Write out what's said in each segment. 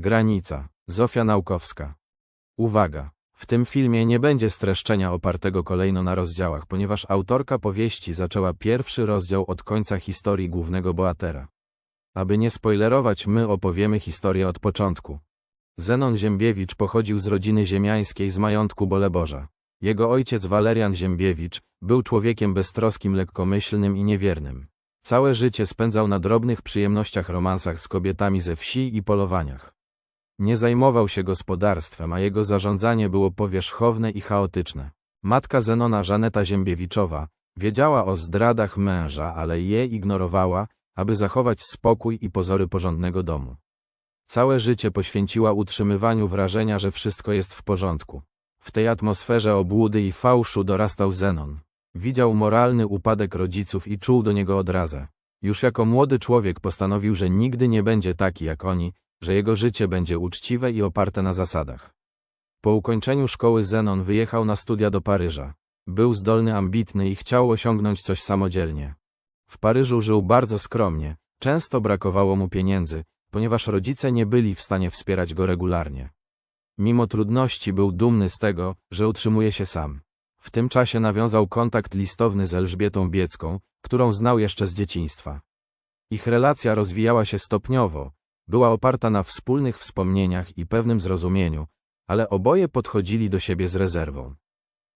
Granica. Zofia Naukowska. Uwaga. W tym filmie nie będzie streszczenia opartego kolejno na rozdziałach, ponieważ autorka powieści zaczęła pierwszy rozdział od końca historii głównego bohatera. Aby nie spoilerować, my opowiemy historię od początku. Zenon Ziembiewicz pochodził z rodziny ziemiańskiej z majątku Boleborza. Jego ojciec Walerian Ziembiewicz był człowiekiem beztroskim, lekkomyślnym i niewiernym. Całe życie spędzał na drobnych przyjemnościach romansach z kobietami ze wsi i polowaniach. Nie zajmował się gospodarstwem, a jego zarządzanie było powierzchowne i chaotyczne. Matka Zenona Żaneta Ziembiewiczowa wiedziała o zdradach męża, ale je ignorowała, aby zachować spokój i pozory porządnego domu. Całe życie poświęciła utrzymywaniu wrażenia, że wszystko jest w porządku. W tej atmosferze obłudy i fałszu dorastał Zenon. Widział moralny upadek rodziców i czuł do niego odrazę. Już jako młody człowiek postanowił, że nigdy nie będzie taki jak oni, że jego życie będzie uczciwe i oparte na zasadach. Po ukończeniu szkoły Zenon wyjechał na studia do Paryża. Był zdolny, ambitny i chciał osiągnąć coś samodzielnie. W Paryżu żył bardzo skromnie, często brakowało mu pieniędzy, ponieważ rodzice nie byli w stanie wspierać go regularnie. Mimo trudności był dumny z tego, że utrzymuje się sam. W tym czasie nawiązał kontakt listowny z Elżbietą Biecką, którą znał jeszcze z dzieciństwa. Ich relacja rozwijała się stopniowo, była oparta na wspólnych wspomnieniach i pewnym zrozumieniu, ale oboje podchodzili do siebie z rezerwą.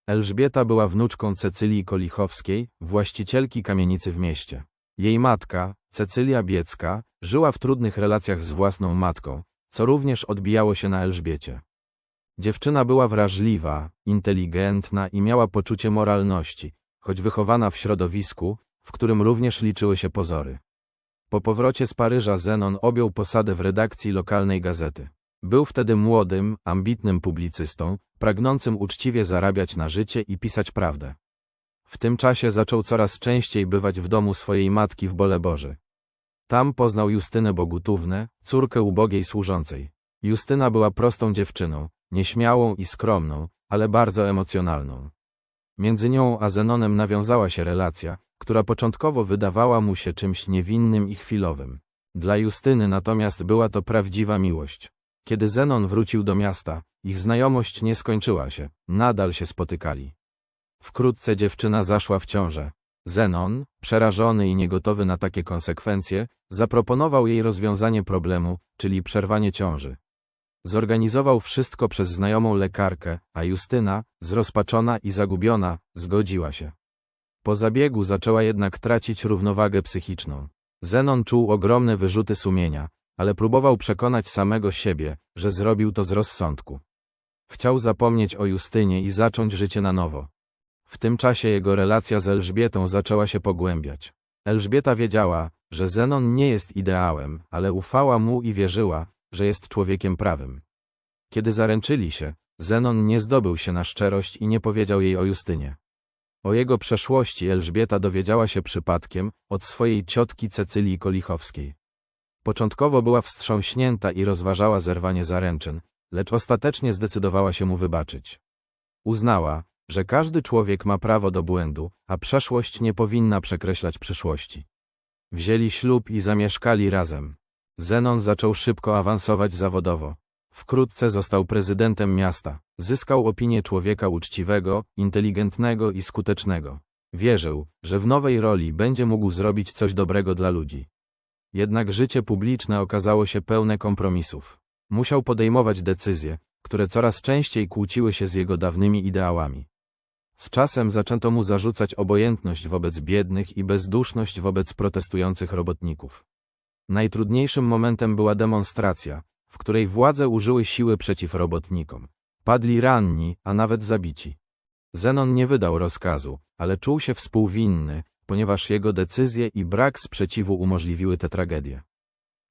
Elżbieta była wnuczką Cecylii Kolichowskiej, właścicielki kamienicy w mieście. Jej matka, Cecylia Biecka, żyła w trudnych relacjach z własną matką, co również odbijało się na Elżbiecie. Dziewczyna była wrażliwa, inteligentna i miała poczucie moralności, choć wychowana w środowisku, w którym również liczyły się pozory. Po powrocie z Paryża Zenon objął posadę w redakcji lokalnej gazety. Był wtedy młodym, ambitnym publicystą, pragnącym uczciwie zarabiać na życie i pisać prawdę. W tym czasie zaczął coraz częściej bywać w domu swojej matki w Boleborze. Tam poznał Justynę Bogutównę, córkę ubogiej służącej. Justyna była prostą dziewczyną, nieśmiałą i skromną, ale bardzo emocjonalną. Między nią a Zenonem nawiązała się relacja, która początkowo wydawała mu się czymś niewinnym i chwilowym. Dla Justyny natomiast była to prawdziwa miłość. Kiedy Zenon wrócił do miasta, ich znajomość nie skończyła się, nadal się spotykali. Wkrótce dziewczyna zaszła w ciążę. Zenon, przerażony i niegotowy na takie konsekwencje, zaproponował jej rozwiązanie problemu, czyli przerwanie ciąży. Zorganizował wszystko przez znajomą lekarkę, a Justyna, zrozpaczona i zagubiona, zgodziła się. Po zabiegu zaczęła jednak tracić równowagę psychiczną. Zenon czuł ogromne wyrzuty sumienia, ale próbował przekonać samego siebie, że zrobił to z rozsądku. Chciał zapomnieć o Justynie i zacząć życie na nowo. W tym czasie jego relacja z Elżbietą zaczęła się pogłębiać. Elżbieta wiedziała, że Zenon nie jest ideałem, ale ufała mu i wierzyła, że jest człowiekiem prawym. Kiedy zaręczyli się, Zenon nie zdobył się na szczerość i nie powiedział jej o Justynie. O jego przeszłości Elżbieta dowiedziała się przypadkiem od swojej ciotki Cecylii Kolichowskiej. Początkowo była wstrząśnięta i rozważała zerwanie zaręczyn, lecz ostatecznie zdecydowała się mu wybaczyć. Uznała, że każdy człowiek ma prawo do błędu, a przeszłość nie powinna przekreślać przyszłości. Wzięli ślub i zamieszkali razem. Zenon zaczął szybko awansować zawodowo. Wkrótce został prezydentem miasta. Zyskał opinię człowieka uczciwego, inteligentnego i skutecznego. Wierzył, że w nowej roli będzie mógł zrobić coś dobrego dla ludzi. Jednak życie publiczne okazało się pełne kompromisów. Musiał podejmować decyzje, które coraz częściej kłóciły się z jego dawnymi ideałami. Z czasem zaczęto mu zarzucać obojętność wobec biednych i bezduszność wobec protestujących robotników. Najtrudniejszym momentem była demonstracja, w której władze użyły siły przeciw robotnikom. Padli ranni, a nawet zabici. Zenon nie wydał rozkazu, ale czuł się współwinny, ponieważ jego decyzje i brak sprzeciwu umożliwiły tę tragedię.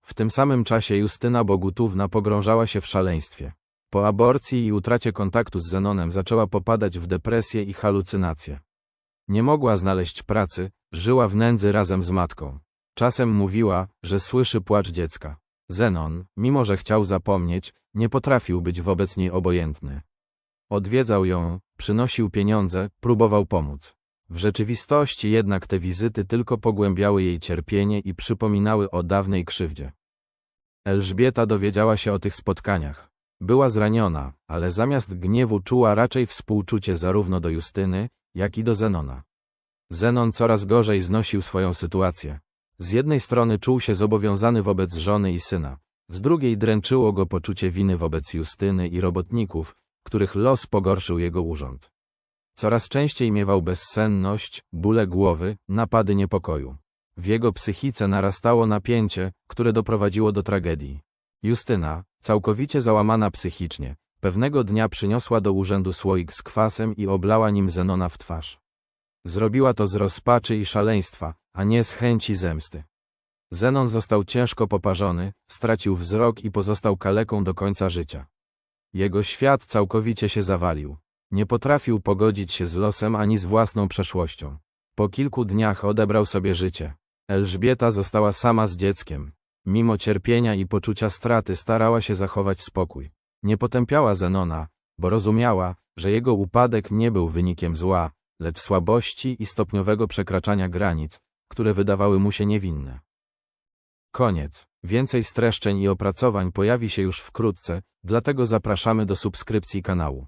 W tym samym czasie Justyna Bogutówna pogrążała się w szaleństwie. Po aborcji i utracie kontaktu z Zenonem zaczęła popadać w depresję i halucynacje. Nie mogła znaleźć pracy, żyła w nędzy razem z matką. Czasem mówiła, że słyszy płacz dziecka. Zenon, mimo że chciał zapomnieć, nie potrafił być wobec niej obojętny. Odwiedzał ją, przynosił pieniądze, próbował pomóc. W rzeczywistości jednak te wizyty tylko pogłębiały jej cierpienie i przypominały o dawnej krzywdzie. Elżbieta dowiedziała się o tych spotkaniach. Była zraniona, ale zamiast gniewu czuła raczej współczucie zarówno do Justyny, jak i do Zenona. Zenon coraz gorzej znosił swoją sytuację. Z jednej strony czuł się zobowiązany wobec żony i syna, z drugiej dręczyło go poczucie winy wobec Justyny i robotników, których los pogorszył jego urząd. Coraz częściej miewał bezsenność, bóle głowy, napady niepokoju. W jego psychice narastało napięcie, które doprowadziło do tragedii. Justyna, całkowicie załamana psychicznie, pewnego dnia przyniosła do urzędu słoik z kwasem i oblała nim Zenona w twarz. Zrobiła to z rozpaczy i szaleństwa, a nie z chęci zemsty. Zenon został ciężko poparzony, stracił wzrok i pozostał kaleką do końca życia. Jego świat całkowicie się zawalił. Nie potrafił pogodzić się z losem ani z własną przeszłością. Po kilku dniach odebrał sobie życie. Elżbieta została sama z dzieckiem. Mimo cierpienia i poczucia straty starała się zachować spokój. Nie potępiała Zenona, bo rozumiała, że jego upadek nie był wynikiem zła, lecz słabości i stopniowego przekraczania granic, które wydawały mu się niewinne. Koniec. Więcej streszczeń i opracowań pojawi się już wkrótce, dlatego zapraszamy do subskrypcji kanału.